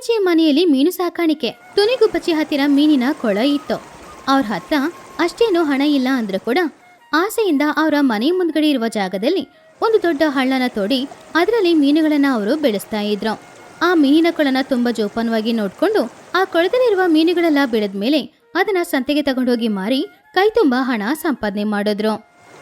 ಗುಬ್ಬಚ್ಚಿಯ ಮನೆಯಲ್ಲಿ ಮೀನು ಸಾಕಾಣಿಕೆ. ತುನಿ ಗುಬ್ಬಚ್ಚಿ ಹತ್ತಿರ ಮೀನಿನ ಕೊಳ ಇತ್ತು. ಅವ್ರ ಹತ್ರ ಅಷ್ಟೇನೂ ಹಣ ಇಲ್ಲ ಅಂದ್ರೂ ಕೂಡ ಆಸೆಯಿಂದ ಅವರ ಮನೆ ಮುಂದ್ಗಡೆ ಇರುವ ಜಾಗದಲ್ಲಿ ಒಂದು ದೊಡ್ಡ ಹಳ್ಳನ ತೋಡಿ ಅದರಲ್ಲಿ ಮೀನುಗಳನ್ನ ಅವರು ಬೆಳೆಸ್ತಾ ಇದ್ರು. ಆ ಮೀನಿನ ಕೊಳನ ತುಂಬಾ ಜೋಪಾನವಾಗಿ ನೋಡ್ಕೊಂಡು ಆ ಕೊಳದಲ್ಲಿರುವ ಮೀನುಗಳೆಲ್ಲ ಬೆಳೆದ ಮೇಲೆ ಅದನ್ನ ಸಂತೆಗೆ ತಗೊಂಡೋಗಿ ಮಾರಿ ಕೈ ತುಂಬಾ ಹಣ ಸಂಪಾದನೆ ಮಾಡಿದ್ರು.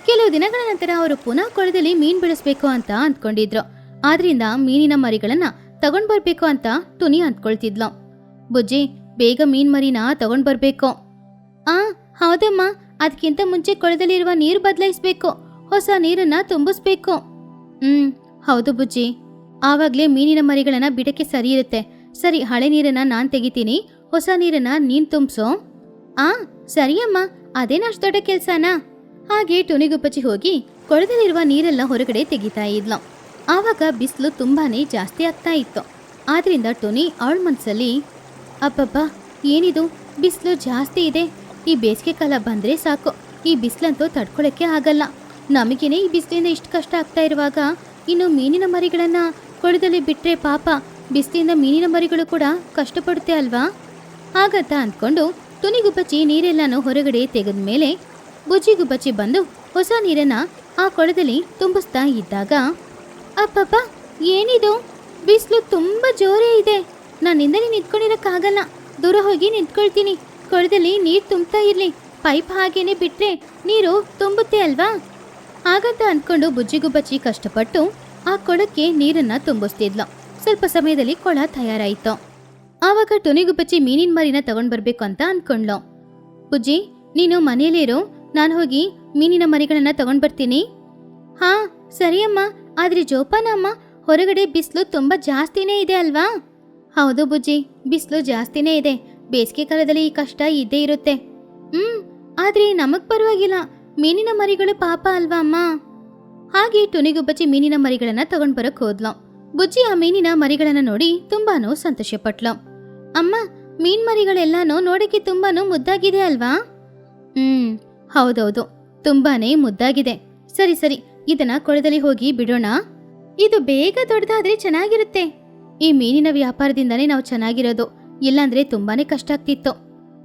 ಕೆಲವು ದಿನಗಳ ನಂತರ ಅವರು ಪುನಃ ಕೊಳದಲ್ಲಿ ಮೀನ್ ಬೆಳೆಸಬೇಕು ಅಂತ ಅಂದ್ಕೊಂಡಿದ್ರು. ಆದ್ರಿಂದ ಮೀನಿನ ಮರಿಗಳನ್ನ ತಗೊಂಡ್ ಬರ್ಬೇಕು ಅಂತ ತುನಿ ಅಂದ್ಕೊಳ್ತಿದ್ಲು. ಬುಜ್ಜಿ, ಬೇಗ ಮೀನ್ ಮರಿನ ತಗೊಂಡ್ ಬರ್ಬೇಕು ಆ, ಹೌದಮ್ಮ. ಅದಕ್ಕಿಂತ ಮುಂಚೆ ಕೊಳದಲ್ಲಿರುವ ನೀರು ಬದಲಾಯಿಸ್ಬೇಕು. ಹೊಸ ನೀರನ್ನ ತುಂಬಿಸ್ಬೇಕು. ಹ್ಮ್, ಹೌದು ಬುಜ್ಜಿ. ಆವಾಗ್ಲೇ ಮೀನಿನ ಮರಿಗಳನ್ನ ಬಿಡಕ್ಕೆ ಸರಿ ಇರುತ್ತೆ. ಸರಿ, ಹಳೆ ನೀರನ್ನ ನಾನ್ ತೆಗಿತೀನಿ. ಹೊಸ ನೀರನ್ನ ನೀನ್ ತುಂಬಿಸೋ. ಆ, ಸರಿಯಮ್ಮ. ಅದೇನ ಅಷ್ಟು ದೊಡ್ಡ ಕೆಲ್ಸನಾ? ಹಾಗೆ ಟುನಿಗುಪ್ಪಚ್ಚಿ ಹೋಗಿ ಕೊಳದಲ್ಲಿರುವ ನೀರೆಲ್ಲ ಹೊರಗಡೆ ತೆಗಿತಾ ಇದ್ಲು. ಆವಾಗ ಬಿಸಿಲು ತುಂಬಾನೇ ಜಾಸ್ತಿ ಆಗ್ತಾ ಇತ್ತು. ಆದ್ರಿಂದ ಟೋನಿ ಅವಳ ಮನಸ್ಸಲ್ಲಿ ಅಬ್ಬಬ್ಬ, ಏನಿದು? ಬಿಸಿಲು ಜಾಸ್ತಿ ಇದೆ. ಈ ಬೇಸಿಗೆ ಕಾಲ ಬಂದ್ರೆ ಸಾಕು. ಈ ಬಿಸಿಲಂತೂ ತಡ್ಕೊಳಕ್ಕೆ ಆಗಲ್ಲ. ನಮಗೇನೆ ಈ ಬಿಸಿಲಿಂದ ಇಷ್ಟು ಕಷ್ಟ ಆಗ್ತಾ ಇರುವಾಗ ಇನ್ನು ಮೀನಿನ ಮರಿಗಳನ್ನ ಕೊಳದಲ್ಲಿ ಬಿಟ್ಟರೆ ಪಾಪ ಬಿಸಿಲಿಂದ ಮೀನಿನ ಮರಿಗಳು ಕೂಡ ಕಷ್ಟಪಡುತ್ತೆ ಅಲ್ವಾ? ಹಾಗಂತ ಅಂದ್ಕೊಂಡು ತುನಿಗುಬ್ಬಚ್ಚಿ ನೀರೆಲ್ಲನೂ ಹೊರಗಡೆ ತೆಗೆದ ಮೇಲೆ ಬುಜ್ಜಿಗುಬ್ಬಚ್ಚಿ ಬಂದು ಹೊಸ ನೀರನ್ನ ಆ ಕೊಳದಲ್ಲಿ ತುಂಬಿಸ್ತಾ ಇದ್ದಾಗ ಅಪ್ಪಪ್ಪ ಏನಿದು? ಬಿಸಿಲು ತುಂಬಾ ಜೋರೇ ಇದೆ. ನನ್ನಿಂದಲೇ ನಿಂತ್ಕೊಂಡಿರೋಕ್ಕಾಗಲ್ಲ. ದೂರ ಹೋಗಿ ನಿಂತ್ಕೊಳ್ತೀನಿ. ಕೊಳದಲ್ಲಿ ನೀರು ತುಂಬ್ತಾ ಇರ್ಲಿ. ಪೈಪ್ ಹಾಗೇನೆ ಬಿಟ್ರೆ ನೀರು ತುಂಬುತ್ತೆ ಅಲ್ವಾ? ಹಾಗಂತ ಅಂದ್ಕೊಂಡು ಬುಜ್ಜಿಗುಬ್ಬಚ್ಚಿ ಕಷ್ಟಪಟ್ಟು ಆ ಕೊಳಕ್ಕೆ ನೀರನ್ನ ತುಂಬಿಸ್ತಿದ್ಲು ಸ್ವಲ್ಪ ಸಮಯದಲ್ಲಿ ಕೊಳ ತಯಾರಾಯಿತು. ಆವಾಗ ಟೊನಿಗುಬ್ಬಚ್ಚಿ ಮೀನಿನ ಮರಿನ ತಗೊಂಡು ಬರಬೇಕು ಅಂತ ಅನ್ಕೊಂಡ್ಲು. ಬುಜ್ಜಿ, ನೀನು ಮನೆಯಲ್ಲೇ ಇರು ನಾನು ಹೋಗಿ ಮೀನಿನ ಮರಿಗಳನ್ನ ತಗೊಂಡು ಬರ್ತೀನಿ. ಹಾ, ಸರಿಯಮ್ಮ. ಆದ್ರೆ ಜೋಪಾನಮ್ಮ ಹೊರಗಡೆ ಬಿಸಿಲು ತುಂಬಾ ಜಾಸ್ತಿನೇ ಇದೆ ಅಲ್ವಾ? ಹೌದು ಬುಜ್ಜಿ, ಬಿಸಿಲು ಜಾಸ್ತಿನೇ ಇದೆ. ಬೇಸಿಗೆ ಕಾಲದಲ್ಲಿ ಈ ಕಷ್ಟ ಇದ್ದೇ ಇರುತ್ತೆ. ಹ್ಮ್, ಆದ್ರೆ ನಮಗ್ ಪರವಾಗಿಲ್ಲ. ಮೀನಿನ ಮರಿಗಳು ಪಾಪ ಅಲ್ವಾ ಅಮ್ಮ? ಹಾಗೆ ಟುನಿಗುಬ್ಬಚ್ಚಿ ಮೀನಿನ ಮರಿಗಳನ್ನ ತಗೊಂಡ್ ಬರಕ್ ಹೋದ್ಲು. ಬುಜ್ಜಿ ಆ ಮೀನಿನ ಮರಿಗಳನ್ನ ನೋಡಿ ತುಂಬಾನು ಸಂತೋಷಪಟ್ಲು. ಅಮ್ಮ, ಮೀನ್ ಮರಿಗಳೆಲ್ಲಾನು ನೋಡಕ್ಕೆ ತುಂಬಾನು ಮುದ್ದಾಗಿದೆ ಅಲ್ವಾ? ಹ್ಮ್, ಹೌದೌದು. ತುಂಬಾನೇ ಮುದ್ದಾಗಿದೆ. ಸರಿ ಸರಿ. ಇದನ್ನ ಕೊಳದಲ್ಲಿ ಹೋಗಿ ಬಿಡೋಣ. ಇದು ಬೇಗ ದೊಡ್ಡದಾದ್ರೆ ಚೆನ್ನಾಗಿರುತ್ತೆ. ಈ ಮೀನಿನ ವ್ಯಾಪಾರದಿಂದಾನೇ ನಾವು ಚೆನ್ನಾಗಿರೋದು. ಇಲ್ಲಾಂದ್ರೆ ತುಂಬಾನೇ ಕಷ್ಟ ಆಗ್ತಿತ್ತು.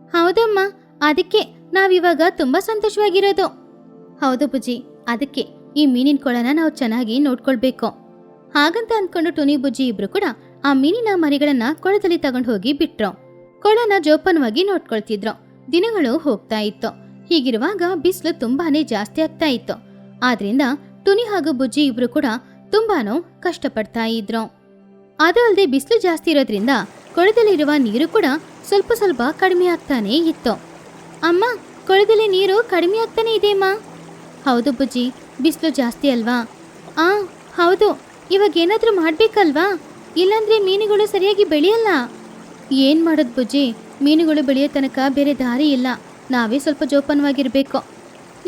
ಹೌದಮ್ಮ, ಅದಕ್ಕೆ ನಾವಿವಾಗ ತುಂಬಾ ಸಂತೋಷವಾಗಿರೋದು. ಹೌದು ಬುಜ್ಜಿ ಅದಕ್ಕೆ ಈ ಮೀನಿನ ಕೊಳನ ನಾವು ಚೆನ್ನಾಗಿ ನೋಡ್ಕೊಳ್ಬೇಕು. ಹಾಗಂತ ಅಂದ್ಕೊಂಡು ಟುನಿ ಬುಜ್ಜಿ ಇಬ್ರು ಕೂಡ ಆ ಮೀನಿನ ಮರಿಗಳನ್ನ ಕೊಳದಲ್ಲಿ ತಗೊಂಡು ಹೋಗಿ ಬಿಟ್ರು. ಕೊಳನ ಜೋಪಾನವಾಗಿ ನೋಡ್ಕೊಳ್ತಿದ್ರು. ದಿನಗಳು ಹೋಗ್ತಾ ಇತ್ತು. ಹೀಗಿರುವಾಗ ಬಿಸಿಲು ತುಂಬಾನೇ ಜಾಸ್ತಿ ಆಗ್ತಾ ಇತ್ತು. ಆದ್ರಿಂದ ಟುನಿ ಹಾಗೂ ಬುಜ್ಜಿ ಇಬ್ರು ಕೂಡ ತುಂಬಾನೋ ಕಷ್ಟಪಡ್ತಾ ಇದ್ರು. ಅದು ಅಲ್ಲದೆ ಬಿಸಿಲು ಜಾಸ್ತಿ ಇರೋದ್ರಿಂದ ಕೊಳದಲ್ಲಿರುವ ನೀರು ಕೂಡ ಸ್ವಲ್ಪ ಸ್ವಲ್ಪ ಕಡಿಮೆ ಆಗ್ತಾನೆ ಇತ್ತು. ಅಮ್ಮ, ಕೊಳದಲ್ಲಿ ನೀರು ಕಡಿಮೆ ಆಗ್ತಾನೆ ಇದೆಯಮ್ಮ ಹೌದು ಬುಜ್ಜಿ, ಬಿಸಿಲು ಜಾಸ್ತಿ ಅಲ್ವಾ? ಆ, ಹೌದು. ಇವಾಗ ಏನಾದ್ರೂ ಮಾಡ್ಬೇಕಲ್ವಾ? ಇಲ್ಲಾಂದ್ರೆ ಮೀನುಗಳು ಸರಿಯಾಗಿ ಬೆಳೆಯಲ್ಲ? ಏನ್ ಮಾಡೋದು ಬುಜ್ಜಿ? ಮೀನುಗಳು ಬೆಳೆಯೋ ತನಕ ಬೇರೆ ದಾರಿ ಇಲ್ಲ. ನಾವೇ ಸ್ವಲ್ಪ ಜೋಪಾನವಾಗಿರ್ಬೇಕು.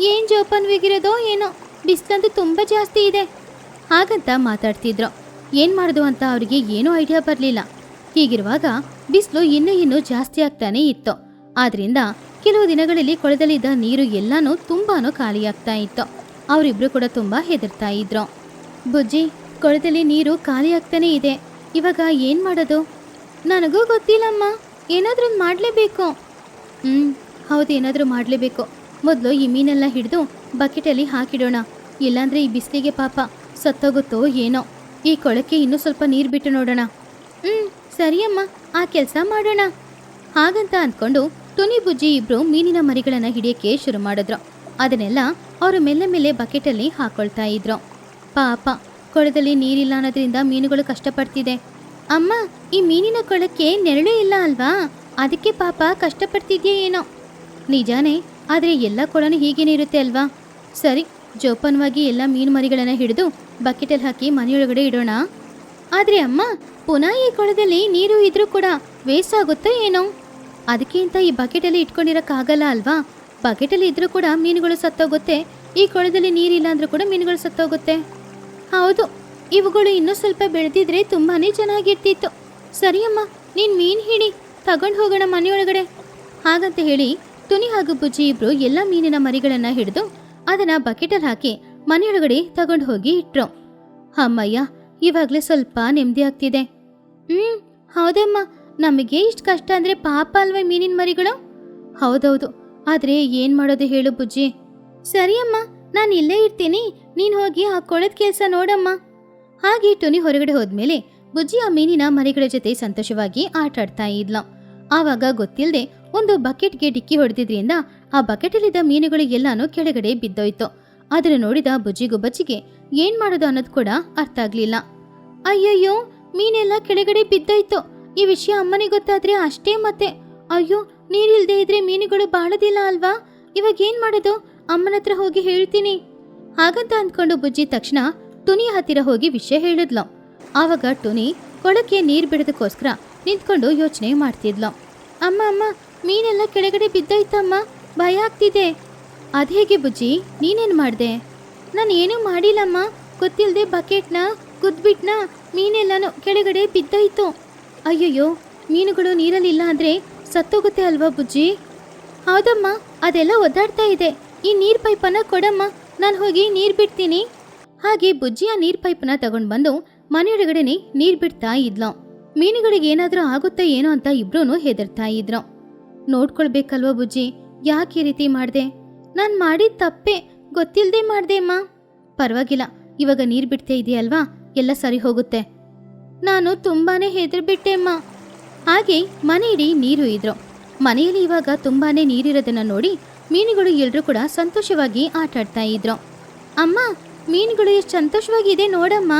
ಏನ್ ಜೋಪಾನವಾಗಿರೋದೋ ಏನೋ. ಬಿಸಿಲಂತೂ ತುಂಬಾ ಜಾಸ್ತಿ ಇದೆ. ಹಾಗಂತ ಮಾತಾಡ್ತಿದ್ರು. ಏನ್ ಮಾಡೋದು ಅಂತ ಅವರಿಗೆ ಏನೂ ಐಡಿಯಾ ಬರಲಿಲ್ಲ. ಹೀಗಿರುವಾಗ ಬಿಸಿಲು ಇನ್ನೂ ಇನ್ನೂ ಜಾಸ್ತಿ ಆಗ್ತಾನೆ ಇತ್ತು. ಆದ್ರಿಂದ ಕೆಲವು ದಿನಗಳಲ್ಲಿ ಕೊಳದಲ್ಲಿದ್ದ ನೀರು ಎಲ್ಲಾನು ತುಂಬಾನು ಖಾಲಿಯಾಗ್ತಾ ಇತ್ತು. ಅವರಿಬ್ರು ಕೂಡ ತುಂಬಾ ಹೆದರ್ತಾ ಇದ್ರು. ಬುಜ್ಜಿ, ಕೊಳದಲ್ಲಿ ನೀರು ಖಾಲಿ ಆಗ್ತಾನೆ ಇದೆ. ಇವಾಗ ಏನ್ ಮಾಡೋದು? ನನಗೂ ಗೊತ್ತಿಲ್ಲಮ್ಮ. ಏನಾದ್ರೂ ಮಾಡ್ಲೇಬೇಕು. ಹ್ಮ್, ಹೌದು, ಏನಾದ್ರೂ ಮಾಡ್ಲೇಬೇಕು. ಮೊದಲು ಈ ಮೀನೆಲ್ಲ ಹಿಡಿದು ಬಕೆಟಲ್ಲಿ ಹಾಕಿಡೋಣ. ಇಲ್ಲಾಂದ್ರೆ ಈ ಬಿಸಿಲಿಗೆ ಪಾಪ. ಸತ್ತೋಗುತ್ತೋ ಏನೋ. ಈ ಕೊಳಕ್ಕೆ ಇನ್ನೂ ಸ್ವಲ್ಪ ನೀರು ಬಿಟ್ಟು ನೋಡೋಣ. ಹ್ಮ್, ಸರಿಯಮ್ಮ. ಆ ಕೆಲಸ ಮಾಡೋಣ. ಹಾಗಂತ ಅಂದ್ಕೊಂಡು ಟುನಿ ಬುಜ್ಜಿ ಇಬ್ರು ಮೀನಿನ ಮರಿಗಳನ್ನ ಹಿಡಿಯಕ್ಕೆ ಶುರು ಮಾಡಿದ್ರು. ಅದನ್ನೆಲ್ಲ ಅವರು ಮೆಲ್ಲೆ ಮೆಲ್ಲೆ ಬಕೆಟಲ್ಲಿ ಹಾಕೊಳ್ತಾ ಇದ್ರು. ಪಾಪ, ಕೊಳದಲ್ಲಿ ನೀರಿಲ್ಲ ಅನ್ನೋದ್ರಿಂದ ಮೀನುಗಳು ಕಷ್ಟಪಡ್ತಿದೆ. ಅಮ್ಮ, ಈ ಮೀನಿನ ಕೊಳಕ್ಕೆ ನೆರಳು ಇಲ್ಲ ಅಲ್ವಾ? ಅದಕ್ಕೆ ಪಾಪ ಕಷ್ಟಪಡ್ತಿದ್ಯಾ ಏನೋ? ನಿಜಾನೇ, ಆದರೆ ಎಲ್ಲ ಕೊಳನು ಹೀಗೇನೆ ಇರುತ್ತೆ ಅಲ್ವಾ? ಸರಿ ಜೋಪಾನವಾಗಿ ಎಲ್ಲ ಮೀನು ಮರಿಗಳನ್ನ ಹಿಡಿದು ಬಕೆಟಲ್ಲಿ ಹಾಕಿ ಮನೆಯೊಳಗಡೆ ಇಡೋಣ. ಆದ್ರೆ ಅಮ್ಮ, ಪುನಃ ಈ ಕೊಳದಲ್ಲಿ ನೀರು ಇದ್ರೂ ಕೂಡ ವೇಸ್ಟ್ ಆಗುತ್ತೋ ಏನೋ? ಅದಕ್ಕಿಂತ ಈ ಬಕೆಟಲ್ಲಿ ಇಟ್ಕೊಂಡಿರಕ್ಕಾಗಲ್ಲ ಅಲ್ವಾ? ಬಕೆಟಲ್ಲಿ ಇದ್ರೂ ಕೂಡ ಮೀನುಗಳು ಸತ್ತೋಗುತ್ತೆ. ಈ ಕೊಳದಲ್ಲಿ ನೀರಿಲ್ಲ ಅಂದರೂ ಕೂಡ ಮೀನುಗಳು ಸತ್ತೋಗುತ್ತೆ. ಹೌದು, ಇವುಗಳು ಇನ್ನೂ ಸ್ವಲ್ಪ ಬೆಳೆದಿದ್ರೆ ತುಂಬಾನೇ ಚೆನ್ನಾಗಿರ್ತಿತ್ತು. ಸರಿಯಮ್ಮ ನೀನು ಮೀನ್ ಹಿಡಿ, ತಗೊಂಡು ಹೋಗೋಣ ಮನೆಯೊಳಗಡೆ. ಹಾಗಂತ ಹೇಳಿ, ತುನಿ ಹಾಗೂ ಬುಜ್ಜಿ ಇಬ್ಬರು ಎಲ್ಲ ಮೀನಿನ ಮರಿಗಳನ್ನ ಹಿಡಿದು ಅದನ್ನ ಬಕೆಟಲ್ಲಿ ಹಾಕಿ ಮನೆಯೊಳಗಡೆ ತಗೊಂಡು ಹೋಗಿ ಇಟ್ರು. ಅಮ್ಮಯ್ಯ, ಇವಾಗ್ಲೇ ಸ್ವಲ್ಪ ನೆಮ್ಮದಿ ಆಗ್ತಿದೆ. ಹ್ಮ್, ಹೌದಮ್ಮ. ನಮಗೆ ಇಷ್ಟು ಕಷ್ಟ ಅಂದ್ರೆ ಪಾಪ ಅಲ್ವೇ ಮೀನಿನ ಮರಿಗಳು? ಹೌದೌದು. ಆದ್ರೆ ಏನ್ ಮಾಡೋದು ಹೇಳು ಬುಜ್ಜಿ. ಸರಿ ಅಮ್ಮ ನಾನು ಇಲ್ಲೇ ಇರ್ತೀನಿ. ನೀನ್ ಹೋಗಿ ಆ ಕೊಳದ ಕೆಲಸ ನೋಡಮ್ಮ. ಹಾಗೆ ಟುನಿ ಹೊರಗಡೆ ಹೋದ್ಮೇಲೆ ಬುಜ್ಜಿ ಆ ಮೀನಿನ ಮರಿಗಳ ಜೊತೆ ಸಂತೋಷವಾಗಿ ಆಟ ಆಡ್ತಾ ಇದ್ಲು. ಆವಾಗ ಗೊತ್ತಿಲ್ಲದೆ ಒಂದು ಬಕೆಟ್ಗೆ ಡಿಕ್ಕಿ ಹೊಡೆದಿದ್ರಿಂದ ಆ ಬಕೆಟಲ್ಲಿದ್ದ ಮೀನುಗಳು ಎಲ್ಲಾನು ಕೆಳಗಡೆ ಬಿದ್ದೋಯ್ತು. ಅದನ್ನು ನೋಡಿದ ಬುಜ್ಜಿಗೂ ಬಜ್ಜಿಗೆ ಏನ್ ಮಾಡೋದು ಅನ್ನೋದು ಕೂಡ ಅರ್ಥ ಆಗ್ಲಿಲ್ಲ. ಅಯ್ಯಯ್ಯೋ, ಮೀನೆಲ್ಲ ಕೆಳಗಡೆ ಬಿದ್ದೋಯ್ತು. ಈ ವಿಷಯ ಅಮ್ಮನಿಗೆ ಗೊತ್ತಾದ್ರೆ ಅಷ್ಟೇ ಮತ್ತೆ. ಅಯ್ಯೋ, ನೀರಿಲ್ದೆ ಇದ್ರೆ ಮೀನುಗಳು ಬಾಳದಿಲ್ಲ ಅಲ್ವಾ? ಇವಾಗ ಏನ್ ಮಾಡೋದು? ಅಮ್ಮನ ಹತ್ರ ಹೋಗಿ ಹೇಳ್ತೀನಿ. ಹಾಗಂತ ಅಂದ್ಕೊಂಡು ಬುಜ್ಜಿ ತಕ್ಷಣ ಟುನಿ ಹತ್ತಿರ ಹೋಗಿ ವಿಷಯ ಹೇಳಿದ್ಲು. ಆವಾಗ ಟುನಿ ಕೊಳಕ್ಕೆ ನೀರ್ ಬಿಡೋದಕ್ಕೋಸ್ಕರ ನಿಂತ್ಕೊಂಡು ಯೋಚನೆ ಮಾಡ್ತಿದ್ಲು. ಅಮ್ಮ ಅಮ್ಮ, ಮೀನೆಲ್ಲ ಕೆಳಗಡೆ ಬಿದ್ದೋಯ್ತಮ್ಮ. ಭಯ ಆಗ್ತಿದೆ. ಅದೇಗೆ ಬುಜ್ಜಿ? ನೀನೇನ್ ಮಾಡ್ದೆ? ನಾನು ಏನೂ ಮಾಡಿಲ್ಲಮ್ಮ. ಗೊತ್ತಿಲ್ಲದೆ ಬಕೆಟ್ನ ಕುದ್ಬಿಟ್ನ ಮೀನೆಲ್ಲನೂ ಕೆಳಗಡೆ ಬಿದ್ದೋಯ್ತು. ಅಯ್ಯಯ್ಯೋ, ಮೀನುಗಳು ನೀರಲ್ಲಿಲ್ಲ ಅಂದರೆ ಸತ್ತೋಗುತ್ತೆ ಅಲ್ವಾ ಬುಜ್ಜಿ? ಹೌದಮ್ಮ, ಅದೆಲ್ಲ ಒದ್ದಾಡ್ತಾ ಇದೆ. ಈ ನೀರ್ ಪೈಪನ್ನ ಕೊಡಮ್ಮ. ನಾನು ಹೋಗಿ ನೀರ್ ಬಿಡ್ತೀನಿ. ಹಾಗೆ ಬುಜ್ಜಿ ಆ ನೀರ್ ಪೈಪನ್ನ ತಗೊಂಡ್ ಬಂದು ಮನೆಯೊಳಗಡೆನೆ ನೀರ್ ಬಿಡ್ತಾ ಇದ್ಲು. ಮೀನುಗಳಿಗೆ ಏನಾದರೂ ಆಗುತ್ತಾ ಏನೋ ಅಂತ ಇಬ್ರೂ ಹೆದರ್ತಾ ಇದ್ರು. ನೋಡ್ಕೊಳ್ಬೇಕಲ್ವಾ ಬುಜ್ಜಿ? ಯಾಕೆ ಈ ರೀತಿ ಮಾಡಿದೆ? ನಾನು ಮಾಡಿದ ತಪ್ಪೆ ಗೊತ್ತಿಲ್ಲದೆ ಮಾಡ್ದೆ ಅಮ್ಮ. ಪರವಾಗಿಲ್ಲ, ಇವಾಗ ನೀರು ಬಿಡ್ತಾ ಇದೆಯಲ್ವಾ? ಎಲ್ಲ ಸರಿ ಹೋಗುತ್ತೆ. ನಾನು ತುಂಬಾನೇ ಹೆದರ್ಬಿಟ್ಟೆ ಅಮ್ಮ. ಹಾಗೆ ಮನೆ ಇಡೀ ನೀರು ಇದ್ರು. ಮನೆಯಲ್ಲಿ ಇವಾಗ ತುಂಬಾನೇ ನೀರಿರೋದನ್ನು ನೋಡಿ ಮೀನುಗಳು ಎಲ್ಲರೂ ಕೂಡ ಸಂತೋಷವಾಗಿ ಆಟ ಆಡ್ತಾ ಇದ್ರು. ಅಮ್ಮ, ಮೀನುಗಳು ಎಷ್ಟು ಸಂತೋಷವಾಗಿದೆ ನೋಡಮ್ಮ.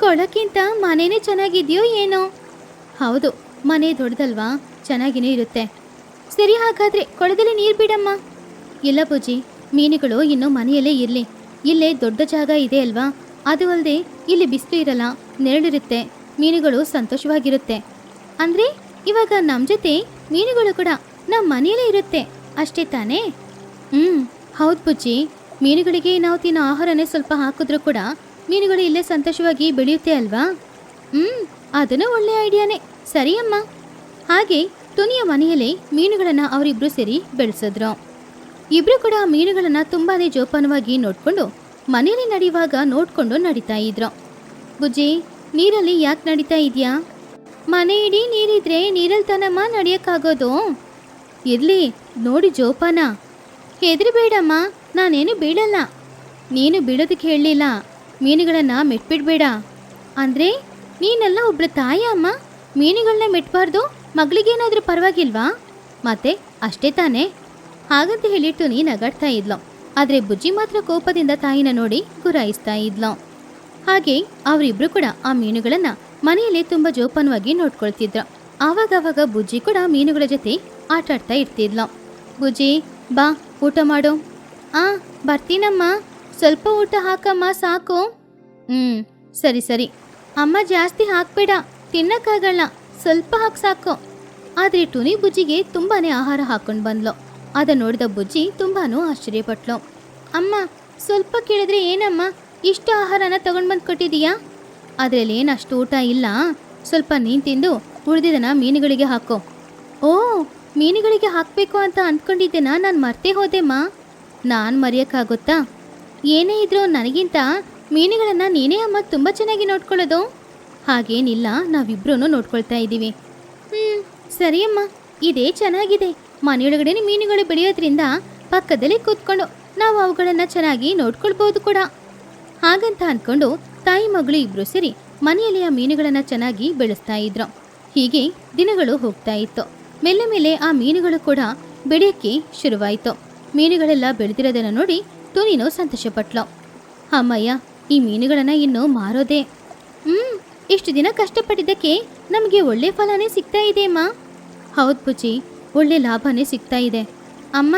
ಕೊಳಕ್ಕಿಂತ ಮನೇನೆ ಚೆನ್ನಾಗಿದೆಯೋ ಏನೋ. ಹೌದು, ಮನೆ ದೊಡ್ಡದಲ್ವಾ? ಚೆನ್ನಾಗಿನೇ ಇರುತ್ತೆ. ಸರಿ ಹಾಗಾದ್ರೆ ಕೊಳದಲ್ಲಿ ನೀರು ಬಿಡಮ್ಮ. ಇಲ್ಲ ಪೂಜಿ, ಮೀನುಗಳು ಇನ್ನು ಮನೆಯಲ್ಲೇ ಇರಲಿ. ಇಲ್ಲೇ ದೊಡ್ಡ ಜಾಗ ಇದೆ ಅಲ್ವಾ? ಅದು ಅಲ್ಲದೆ ಇಲ್ಲಿ ಬಿಸಿಲು ಇರಲ್ಲ, ನೆರಳಿರುತ್ತೆ, ಮೀನುಗಳು ಸಂತೋಷವಾಗಿರುತ್ತೆ. ಅಂದ್ರೆ ಇವಾಗ ನಮ್ಮ ಜೊತೆ ಮೀನುಗಳು ಕೂಡ ನಮ್ಮ ಮನೆಯಲ್ಲೇ ಇರುತ್ತೆ, ಅಷ್ಟೇ ತಾನೇ? ಹ್ಮ್, ಹೌದು ಪುಜ್ಜಿ ಮೀನುಗಳಿಗೆ ನಾವು ತಿನ್ನೋ ಆಹಾರನೇ ಸ್ವಲ್ಪ ಹಾಕಿದ್ರೂ ಕೂಡ ಮೀನುಗಳು ಇಲ್ಲೇ ಸಂತೋಷವಾಗಿ ಬೆಳೆಯುತ್ತೆ ಅಲ್ವಾ? ಹ್ಮ್, ಅದನ್ನು ಒಳ್ಳೆ ಐಡಿಯಾನೇ. ಸರಿ ಅಮ್ಮ. ಹಾಗೆ ತುನಿಯ ಮನೆಯಲ್ಲಿ ಮೀನುಗಳನ್ನ ಅವರಿಬ್ರು ಸೇರಿ ಬೆಳೆಸಿದ್ರು. ಇಬ್ರು ಕೂಡ ಮೀನುಗಳನ್ನು ತುಂಬಾನೇ ಜೋಪಾನವಾಗಿ ನೋಡ್ಕೊಂಡು ಮನೆಯಲ್ಲಿ ನಡೆಯುವಾಗ ನೋಡ್ಕೊಂಡು ನಡೀತಾ ಇದ್ರು. ಬುಜ್ಜಿ, ನೀರಲ್ಲಿ ಯಾಕೆ ನಡೀತಾ ಇದೆಯಾ? ಮನೆ ಇಡೀ ನೀರಿದ್ರೆ ನೀರಲ್ಲಿ ತನಮ್ಮ ನಡೆಯೋಕ್ಕಾಗೋದು? ಇರ್ಲಿ, ನೋಡಿ ಜೋಪಾನ. ಹೆದರಿಬೇಡಮ್ಮ, ನಾನೇನು ಬೀಳಲ್ಲ. ನೀನು ಬೀಳೋದಕ್ಕೆ ಹೇಳಲಿಲ್ಲ. ಮೀನುಗಳನ್ನ ಮೆಟ್ಬಿಡ್ಬೇಡ. ಅಂದ್ರೆ, ನೀನೆಲ್ಲ ಒಬ್ಳ ತಾಯಿ ಅಮ್ಮ ಮೀನುಗಳನ್ನ ಮೆಟ್ಬಾರ್ದು? ಮಗಳಿಗೇನಾದ್ರೂ ಪರವಾಗಿಲ್ವಾ? ಮತ್ತೆ, ಅಷ್ಟೇ ತಾನೇ? ಹಾಗಂತ ಹೇಳಿಟ್ಟು ನೀ ನಗಾಡ್ತಾ ಇದ್ಲು. ಆದ್ರೆ ಬುಜ್ಜಿ ಮಾತ್ರ ಕೋಪದಿಂದ ತಾಯಿನ ನೋಡಿ ಗುರಾಯಿಸ್ತಾ ಇದ್ಲು. ಹಾಗೆ ಅವರಿಬ್ರು ಕೂಡ ಆ ಮೀನುಗಳನ್ನ ಮನೆಯಲ್ಲಿ ತುಂಬಾ ಜೋಪಾನವಾಗಿ ನೋಡ್ಕೊಳ್ತಿದ್ರು. ಆವಾಗವಾಗ ಬುಜ್ಜಿ ಕೂಡ ಮೀನುಗಳ ಜೊತೆ ಆಟ ಆಡ್ತಾ ಇರ್ತಿದ್ಲು. ಬುಜ್ಜಿ, ಬಾ, ಊಟ ಮಾಡು. ಆ, ಬರ್ತೀನಮ್ಮ. ಸ್ವಲ್ಪ ಊಟ ಹಾಕಮ್ಮ, ಸಾಕು. ಹ್ಮ್, ಸರಿ ಸರಿ. ಅಮ್ಮ ಜಾಸ್ತಿ ಹಾಕ್ಬೇಡ. ತಿನ್ನಕ್ಕಾಗಲ್ಲ. ಸ್ವಲ್ಪ ಹಾಕಿ ಸಾಕು. ಆದ್ರೆ ಟುನಿ ಬುಜ್ಜಿಗೆ ತುಂಬಾನೇ ಆಹಾರ ಹಾಕೊಂಡು ಬಂದ್ಲು. ಅದ ನೋಡಿದ ಬುಜ್ಜಿ ತುಂಬಾ ಆಶ್ಚರ್ಯಪಟ್ಲು. ಅಮ್ಮ, ಸ್ವಲ್ಪ ಕೇಳಿದ್ರೆ ಏನಮ್ಮ? ಇಷ್ಟು ಆಹಾರನ ತಗೊಂಡ್ ಬಂದು ಕೊಟ್ಟಿದೀಯಾ? ಅದರಲ್ಲಿ ಏನು ಅಷ್ಟು ಊಟ ಇಲ್ಲ? ಸ್ವಲ್ಪ ನೀನು ತಿಂದು ಉಳಿದಿದ್ದನ್ನ ಮೀನುಗಳಿಗೆ ಹಾಕೋ. ಓ, ಮೀನುಗಳಿಗೆ ಹಾಕಬೇಕು ಅಂತ ಅಂದ್ಕೊಂಡಿದ್ದೇನ ನಾನು ಮರ್ತೇ ಹೋದೆಮ್ಮ. ನಾನು ಮರೆಯೋಕ್ಕಾಗುತ್ತಾ? ಏನೇ ಇದ್ರೂ ನನಗಿಂತ ಮೀನುಗಳನ್ನ ನೀನೇ ಅಮ್ಮ ತುಂಬ ಚೆನ್ನಾಗಿ ನೋಡ್ಕೊಳ್ಳೋದು. ಹಾಗೇನಿಲ್ಲ ನಾವಿಬ್ರೂ ನೋಡ್ಕೊಳ್ತಾ ಇದ್ದೀವಿ. ಹ್ಞೂ ಸರಿ ಅಮ್ಮ. ಇದೇ ಚೆನ್ನಾಗಿದೆ. ಮನೆಯೊಳಗಡೆ ಮೀನುಗಳು ಬೆಳೆಯೋದ್ರಿಂದ ಪಕ್ಕದಲ್ಲಿ ಕೂತ್ಕೊಂಡು ನಾವು ಅವುಗಳನ್ನು ಚೆನ್ನಾಗಿ ನೋಡ್ಕೊಳ್ಬೋದು ಕೂಡ. ಹಾಗಂತ ಅಂದ್ಕೊಂಡು ತಾಯಿ ಮಗಳು ಇಬ್ರು ಸೇರಿ ಮನೆಯಲ್ಲಿ ಆ ಮೀನುಗಳನ್ನ ಚೆನ್ನಾಗಿ ಬೆಳೆಸ್ತಾ ಇದ್ರು. ಹೀಗೆ ದಿನಗಳು ಹೋಗ್ತಾ ಇತ್ತು. ಮೇಲೆ ಮೇಲೆ ಆ ಮೀನುಗಳು ಕೂಡ ಬೆಳೆಯೋಕ್ಕೆ ಶುರುವಾಯಿತು. ಮೀನುಗಳೆಲ್ಲ ಬೆಳೆದಿರೋದನ್ನು ನೋಡಿ ತುನಿನೂ ಸಂತೋಷಪಟ್ಲು. ಅಮ್ಮಯ್ಯ, ಈ ಮೀನುಗಳನ್ನ ಇನ್ನು ಮಾರೋದೆ? ಹ್ಮ್ ಇಷ್ಟು ದಿನ ಕಷ್ಟಪಟ್ಟಿದ್ದಕ್ಕೆ ನಮಗೆ ಒಳ್ಳೆ ಫಲನೇ ಸಿಗ್ತಾ ಇದೆ ಅಮ್ಮ ಹೌದು ಪುಚಿ ಒಳ್ಳೆ ಲಾಭನೇ ಸಿಗ್ತಾ ಇದೆ. ಅಮ್ಮ,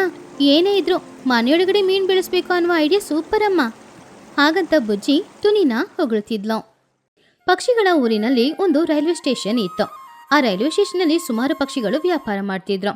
ಏನೇ ಇದ್ರು ಮನೆಯೊಳಗಡೆ ಮೀನು ಬೆಳೆಸ್ಬೇಕು ಅನ್ನುವ ಐಡಿಯಾ ಸೂಪರ್ ಅಮ್ಮ. ಹಾಗಂತ ಬುಜ್ಜಿ ತುನಿನ ಹೊಗಳುತ್ತಿದ್ಲು ಪಕ್ಷಿಗಳ ಊರಿನಲ್ಲಿ ಒಂದು ರೈಲ್ವೆ ಸ್ಟೇಷನ್ ಇತ್ತು. ಆ ರೈಲ್ವೆ ಸ್ಟೇಷನ್ನಲ್ಲಿ ಸುಮಾರು ಪಕ್ಷಿಗಳು ವ್ಯಾಪಾರ ಮಾಡ್ತಿದ್ರು.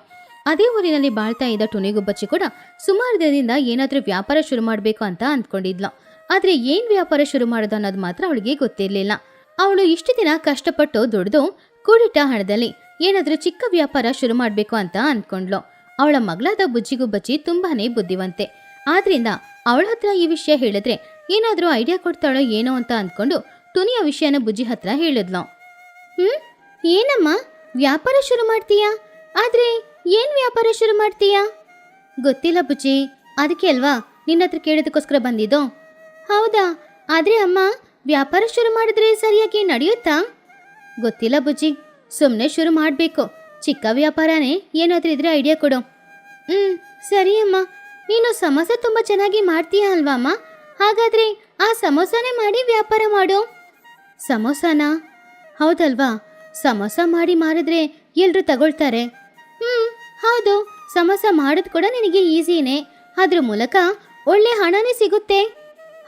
ಅದೇ ಊರಿನಲ್ಲಿ ಬಾಳ್ತಾ ಇದ್ದ ಟುನಿಗುಬ್ಬಚ್ಚಿ ಕೂಡ ಸುಮಾರು ದಿನದಿಂದ ಏನಾದರೂ ವ್ಯಾಪಾರ ಶುರು ಮಾಡಬೇಕು ಅಂತ ಅಂದ್ಕೊಂಡಿದ್ಲು. ಆದರೆ ಏನು ವ್ಯಾಪಾರ ಶುರು ಮಾಡೋದು ಅನ್ನೋದು ಮಾತ್ರ ಅವಳಿಗೆ ಗೊತ್ತಿರ್ಲಿಲ್ಲ. ಅವಳು ಇಷ್ಟು ದಿನ ಕಷ್ಟಪಟ್ಟು ದುಡಿದು ಕೂಡಿಟ್ಟ ಹಣದಲ್ಲಿ ಏನಾದರೂ ಚಿಕ್ಕ ವ್ಯಾಪಾರ ಶುರು ಮಾಡಬೇಕು ಅಂತ ಅಂದ್ಕೊಂಡ್ಲು ಅವಳ ಮಗಳಾದ ಬುಜ್ಜಿಗೂ ಬಜ್ಜಿ ತುಂಬಾನೇ ಬುದ್ಧಿವಂತೆ. ಆದ್ರಿಂದ ಅವಳ ಹತ್ರ ಈ ವಿಷಯ ಹೇಳಿದ್ರೆ ಏನಾದರೂ ಐಡಿಯಾ ಕೊಡ್ತಾಳೋ ಏನೋ ಅಂತ ಅಂದ್ಕೊಂಡು ಟುನಿಯ ವಿಷಯನ ಬುಜ್ಜಿ ಹತ್ರ ಹೇಳಿದ್ಲು. ಹ್ಮ್? ಏನಮ್ಮ? ವ್ಯಾಪಾರ ಶುರು ಮಾಡ್ತೀಯಾ? ಆದ್ರೆ ಏನ್ ವ್ಯಾಪಾರ ಶುರು ಮಾಡ್ತೀಯಾ? ಗೊತ್ತಿಲ್ಲ ಬುಜ್ಜಿ. ಅದಕ್ಕೆ ಅಲ್ವಾ ನಿನ್ನ ಹತ್ರ ಕೇಳೋದಕ್ಕೋಸ್ಕರ ಬಂದಿದ್ದು? ಹೌದಾ? ಆದ್ರೆ ಅಮ್ಮ ವ್ಯಾಪಾರ ಶುರು ಮಾಡಿದ್ರೆ ಸರಿಯಾಗಿ ನಡೆಯುತ್ತಾ? ಗೊತ್ತಿಲ್ಲ ಬುಜ್ಜಿ. ಸುಮ್ಮನೆ ಶುರು ಮಾಡಬೇಕು. ಚಿಕ್ಕ ವ್ಯಾಪಾರನೇ, ಏನಾದ್ರೂ ಇದ್ರೆ ಐಡಿಯಾ ಕೊಡು. ಹ್ಮ್, ಸರಿ ಅಮ್ಮ. ನೀನು ಸಮೋಸ ತುಂಬಾ ಚೆನ್ನಾಗಿ ಮಾಡ್ತೀಯ ಅಲ್ವಾ ಅಮ್ಮ? ಹಾಗಾದ್ರೆ ಆ ಸಮೋಸನೇ ಮಾಡಿ ವ್ಯಾಪಾರ ಮಾಡು. ಸಮೋಸನಾ? ಹೌದಲ್ವಾ? ಸಮೋಸ ಮಾಡಿ ಮಾರಿದ್ರೆ ಎಲ್ಲರೂ ತಗೊಳ್ತಾರೆ. ಹ್ಮ್, ಹೌದು. ಸಮೋಸ ಮಾಡೋದು ಕೂಡ ನಿನಗೆ ಈಸಿನೇ. ಅದ್ರ ಮೂಲಕ ಒಳ್ಳೆ ಹಣನೇ ಸಿಗುತ್ತೆ.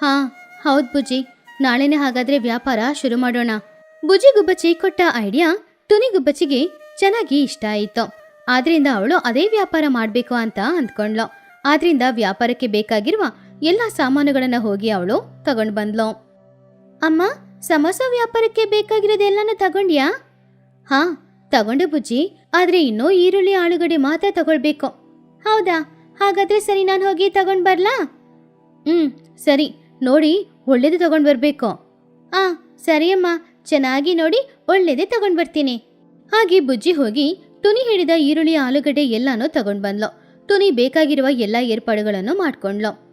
ಹಾ, ಹೌದ್ ಬುಜ್ಜಿ. ನಾಳೆನೆ ಹಾಗಾದ್ರೆ ವ್ಯಾಪಾರ ಶುರು ಮಾಡೋಣ. ಬುಜಿಗುಬ್ಬಚ್ಚಿ ಕೊಟ್ಟ ಐಡಿಯಾ ಟುನಿ ಗುಬ್ಬಚ್ಚಿಗೆ ಚೆನ್ನಾಗಿ ಇಷ್ಟ ಆಯಿತು. ಆದ್ರಿಂದ ಅವಳು ಅದೇ ವ್ಯಾಪಾರ ಮಾಡಬೇಕು ಅಂತ ಅಂದ್ಕೊಂಡ್ಲು. ಆದ್ರಿಂದ ವ್ಯಾಪಾರಕ್ಕೆ ಬೇಕಾಗಿರುವ ಎಲ್ಲ ಸಾಮಾನುಗಳನ್ನ ಹೋಗಿ ಅವಳು ತಗೊಂಡು ಬಂದ್ಲು. ಅಮ್ಮ, ಸಮಸ ವ್ಯಾಪಾರಕ್ಕೆ ಬೇಕಾಗಿರೋದೆಲ್ಲನೂ ತಗೊಂಡ್ಯಾ? ಹಾ, ತಗೊಂಡೆ ಬುಜ್ಜಿ. ಆದ್ರೆ ಇನ್ನೂ ಈರುಳ್ಳಿ ಆಳುಗಡೆ ಮಾತ್ರ ತಗೊಳ್ಬೇಕು. ಹೌದಾ? ಹಾಗಾದ್ರೆ ಸರಿ, ನಾನು ಹೋಗಿ ತಗೊಂಡ್ ಬರ್ಲಾ? ಹ್ಮ್, ಸರಿ. ನೋಡಿ ಒಳ್ಳೇದು ತಗೊಂಡು ಬರಬೇಕು. ಆ, ಸರಿಯಮ್ಮ. ಚೆನ್ನಾಗಿ ನೋಡಿ ಒಳ್ಳೇದೇ ತಗೊಂಡು ಬರ್ತೀನಿ. ಹಾಗೆ ಬುಜ್ಜಿ ಹೋಗಿ ಟುನಿ ಹಿಡಿದ ಈರುಳ್ಳಿ, ಆಲೂಗಡ್ಡೆ ಎಲ್ಲಾನು ತಗೊಂಡ್ ಬಂದ್ಲು. ಟುನಿ ಬೇಕಾಗಿರುವ ಎಲ್ಲ ಏರ್ಪಾಡುಗಳನ್ನು ಮಾಡ್ಕೊಂಡ್ಲು.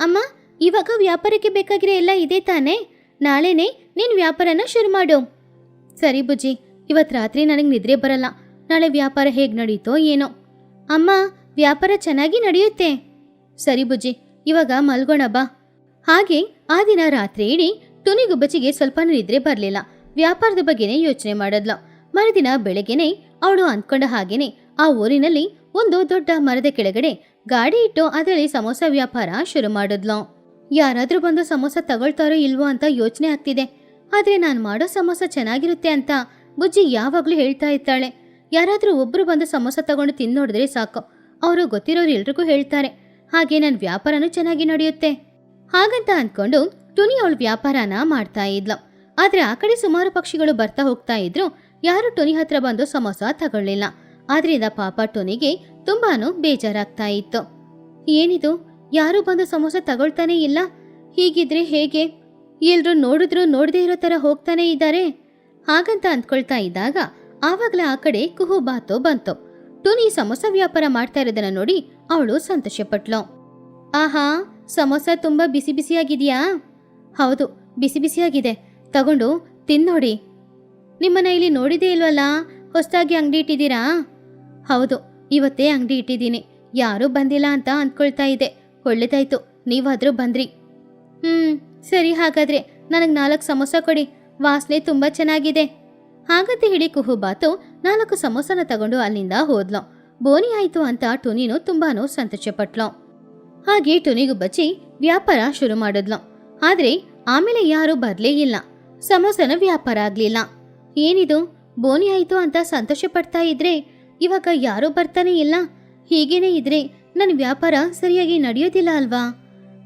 ಅಮ್ಮ, ಇವಾಗ ವ್ಯಾಪಾರಕ್ಕೆ ಬೇಕಾಗಿರೋ ಎಲ್ಲ ಇದೆ ತಾನೇ? ನಾಳೆನೆ ನೀನ್ ವ್ಯಾಪಾರನ ಶುರು ಮಾಡು. ಸರಿ ಬುಜ್ಜಿ ಇವತ್ತು ರಾತ್ರಿ ನನಗೆ ನಿದ್ರೆ ಬರಲ್ಲ. ನಾಳೆ ವ್ಯಾಪಾರ ಹೇಗೆ ನಡೀತೋ ಏನೋ. ಅಮ್ಮ, ವ್ಯಾಪಾರ ಚೆನ್ನಾಗಿ ನಡೆಯುತ್ತೆ. ಸರಿ ಬುಜ್ಜಿ, ಇವಾಗ ಮಲ್ಗೋಣ ಬಾ. ಹಾಗೆ ಆ ದಿನ ರಾತ್ರಿ ಇಡೀ ತುನಿಗುಬ್ಬಚ್ಚಿಗೆ ಸ್ವಲ್ಪ ನಿದ್ರೆ ಬರಲಿಲ್ಲ. ವ್ಯಾಪಾರದ ಬಗ್ಗೆನೇ ಯೋಚನೆ ಮಾಡದ್ಲ. ಮರುದಿನ ಬೆಳಗ್ಗೆನೆ ಅವಳು ಅಂದ್ಕೊಂಡ ಹಾಗೇನೆ ಆ ಊರಿನಲ್ಲಿ ಒಂದು ದೊಡ್ಡ ಮರದ ಕೆಳಗಡೆ ಗಾಡಿ ಇಟ್ಟು ಅದರಲ್ಲಿ ಸಮೋಸ ವ್ಯಾಪಾರ ಶುರು ಮಾಡಿದ್ಲು. ಯಾರಾದ್ರೂ ಬಂದು ಸಮೋಸ ತಗೊಳ್ತಾರೋ ಇಲ್ವೋ ಅಂತ ಯೋಚನೆ ಆಗ್ತಿದೆ. ಆದ್ರೆ ನಾನು ಮಾಡೋ ಸಮೋಸ ಚೆನ್ನಾಗಿರುತ್ತೆ ಅಂತ ಬುಜ್ಜಿ ಯಾವಾಗ್ಲೂ ಹೇಳ್ತಾ ಇರ್ತಾಳೆ. ಯಾರಾದ್ರೂ ಒಬ್ರು ಬಂದು ಸಮೋಸ ತಗೊಂಡು ತಿಂದು ನೋಡಿದ್ರೆ ಸಾಕು. ಅವರು ಗೊತ್ತಿರೋರು ಎಲ್ರಿಗೂ ಹೇಳ್ತಾರೆ. ಹಾಗೆ ನನ್ನ ವ್ಯಾಪಾರನೂ ಚೆನ್ನಾಗಿ ನಡೆಯುತ್ತೆ. ಹಾಗಂತ ಅಂದ್ಕೊಂಡು ಟುನಿ ಅವಳು ವ್ಯಾಪಾರನ ಮಾಡ್ತಾ ಇದ್ಲು. ಆದ್ರೆ ಆ ಕಡೆ ಸುಮಾರು ಪಕ್ಷಿಗಳು ಬರ್ತಾ ಹೋಗ್ತಾ ಇದ್ರು. ಯಾರು ಟುನಿ ಹತ್ರ ಬಂದು ಸಮೋಸ ತಗೊಳ್ಳಿಲ್ಲ. ಆದ್ರಿಂದ ಪಾಪ ಟುನಿಗೆ ತುಂಬಾನು ಬೇಜಾರಾಗ್ತಾ ಇತ್ತು. ಏನಿದು? ಯಾರು ಬಂದು ಸಮೋಸ ತಗೊಳ್ತಾನೆ ಇಲ್ಲ? ಹೀಗಿದ್ರೆ ಹೇಗೆ? ಎಲ್ರು ನೋಡಿದ್ರು ನೋಡದೇ ಇರೋ ತರ ಹೋಗ್ತಾನೆ ಇದ್ದಾರೆ. ಹಾಗಂತ ಅಂದ್ಕೊಳ್ತಾ ಇದ್ದಾಗ ಆವಾಗಲೇ ಆ ಕಡೆ ಕುಹು ಬಾತು ಬಂತು. ಟುನಿ ಸಮೋಸ ವ್ಯಾಪಾರ ಮಾಡ್ತಾ ಇರೋದನ್ನ ನೋಡಿ ಅವಳು ಸಂತೋಷಪಟ್ಲು. ಆಹಾ ಸಮೋಸ ತುಂಬ ಬಿಸಿ ಬಿಸಿಯಾಗಿದೆಯಾ? ಹೌದು, ಬಿಸಿ ಬಿಸಿಯಾಗಿದೆ. ತಗೊಂಡು ತಿನ್ನೋಡಿ ನಿಮ್ಮನ್ನ ಇಲ್ಲಿ ನೋಡಿದೇ ಇಲ್ವಲ್ಲ? ಹೊಸದಾಗಿ ಅಂಗಡಿ ಇಟ್ಟಿದ್ದೀರಾ? ಹೌದು, ಇವತ್ತೇ ಅಂಗಡಿ ಇಟ್ಟಿದ್ದೀನಿ. ಯಾರೂ ಬಂದಿಲ್ಲ ಅಂತ ಅಂದ್ಕೊಳ್ತಾ ಇದ್ದೆ ಒಳ್ಳೇದಾಯ್ತು, ನೀವಾದರೂ ಬಂದ್ರಿ. ಹ್ಮ್, ಸರಿ ಹಾಗಾದ್ರೆ ನನಗೆ ನಾಲ್ಕು ಸಮೋಸ ಕೊಡಿ. ವಾಸನೆ ತುಂಬಾ ಚೆನ್ನಾಗಿದೆ. ಹಾಗಂತ ಹೇಳಿ ಕುಹುಬಾತು ನಾಲ್ಕು ಸಮೋಸನ ತಗೊಂಡು ಅಲ್ಲಿಂದ ಹೋದ್ಲು. ಬೋನಿ ಆಯಿತು ಅಂತ ಟುನಿನು ತುಂಬಾನು ಸಂತೋಷಪಟ್ಲು. ಹಾಗೆ ಟುನಿಗೂ ಬಚ್ಚಿ ವ್ಯಾಪಾರ ಶುರು ಮಾಡಿದ್ಲು. ಆದ್ರೆ ಆಮೇಲೆ ಯಾರು ಬರ್ಲೇ ಇಲ್ಲ. ಸಮೋಸನ ವ್ಯಾಪಾರ ಆಗ್ಲಿಲ್ಲ. ಏನಿದು? ಬೋನಿ ಆಯ್ತು ಅಂತ ಸಂತೋಷ ಪಡ್ತಾ ಇದ್ರೆ ಇವಾಗ ಯಾರೂ ಬರ್ತಾನೆ ಇಲ್ಲ. ಹೀಗೇನೆ ಇದ್ರೆ ನನ್ನ ವ್ಯಾಪಾರ ಸರಿಯಾಗಿ ನಡೆಯೋದಿಲ್ಲ ಅಲ್ವಾ?